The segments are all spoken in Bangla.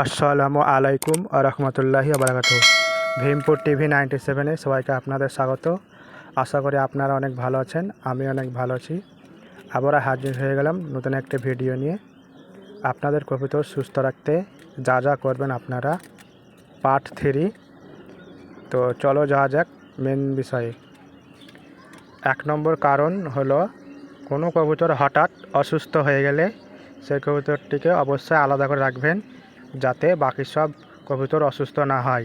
আসসালামু আলাইকুম রহমতুল্লাহি আবরাকাত ভীমপুর টিভি নাইনটি সেভেনে সবাইকে আপনাদের স্বাগত। আশা করি আপনারা অনেক ভালো আছেন, আমি অনেক ভালো আছি। আবার হাজির হয়ে গেলাম নতুন একটি ভিডিও নিয়ে। আপনাদের কবিতর সুস্থ রাখতে যা যা করবেন আপনারা। Part three. তো চলো যাওয়া যাক মেন বিষয়ে। এক নম্বর কারণ হলো, কোনো কবুতর হঠাৎ অসুস্থ হয়ে গেলে সেই কবুতরটিকে অবশ্যই আলাদা করে রাখবেন। যাতে বাকি সব কবুতর অসুস্থ না হয়।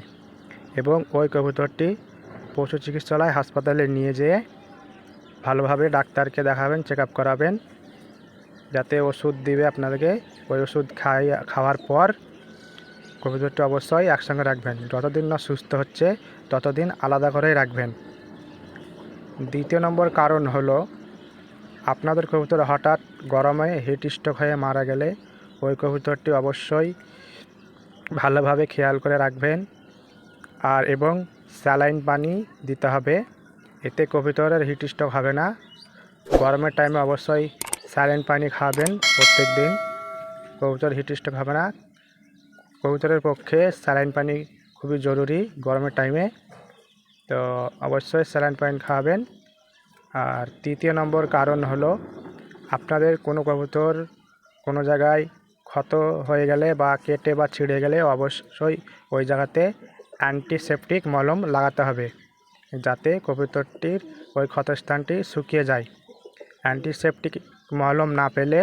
এবং ওই কবুতরটি পশু চিকিৎসালয় হাসপাতালে নিয়ে যেয়ে ভালোভাবে ডাক্তারকে দেখাবেন চেক করাবেন, যাতে ওষুধ দিবে আপনাদেরকে। ওই ওষুধ খাই, খাওয়ার পর কবুতরটি অবশ্যই একসঙ্গে রাখবেন। যতদিন না সুস্থ হচ্ছে, ততদিন আলাদা করেই রাখবেন। দ্বিতীয় নম্বর কারণ হলো, আপনাদের কবুতর হঠাৎ গরমে হিট স্ট্রোক হয়ে মারা গেলে ওই কবুতরটি অবশ্যই ভালোভাবে খেয়াল করে রাখবেন। আর এবং স্যালাইন পানি দিতে হবে। এতে কবুতরের হিট স্ট্রোক হবে না। গরমের টাইমে অবশ্যই স্যালাইন পানি খাবেন প্রত্যেক দিন। কবুতর হিট স্ট্রোক হবে না। কবুতরের পক্ষে স্যালাইন পানি খুবই জরুরি গরমের টাইমে তো অবশ্যই স্যালাইন পানি খাওয়াবেন আর তৃতীয় নম্বর কারণ হলো, আপনাদের কোনো কবুতর কোনো জায়গায় ক্ষত হয়ে গেলে বা কেটে বা ছিঁড়ে গেলে অবশ্যই ওই জায়গাতে অ্যান্টিসেপটিক মলম লাগাতে হবে, যাতে কবুতরটির ওই ক্ষতস্থানটি শুকিয়ে যায়। অ্যান্টিসেপটিক মলম না পেলে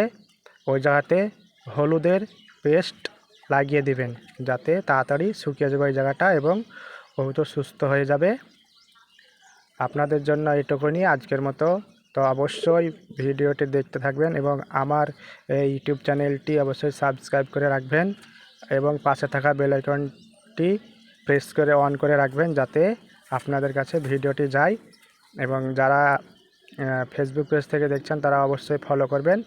ওই জায়গাতে হলুদের পেস্ট লাগিয়ে দিবেন, যাতে তাড়াতাড়ি শুকিয়ে যাবে ওই জায়গাটা এবং কবুতর সুস্থ হয়ে যাবে। আপনাদের জন্য এইটুকুনি, আজকের মতো তো অবশ্যই ভিডিওটি দেখতে থাকবেন এবং আমার এই ইউটিউব চ্যানেলটি অবশ্যই সাবস্ক্রাইব করে রাখবেন এবং পাশে থাকা বেল আইকনটি প্রেস করে অন করে রাখবেন যাতে আপনাদের কাছে ভিডিওটি যায় এবং যারা ফেসবুক পেজ থেকে দেখছেন তারা অবশ্যই ফলো করবেন।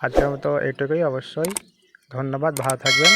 আজকের মতো এইটুকুই। অবশ্যই ধন্যবাদ। ভালো থাকবেন।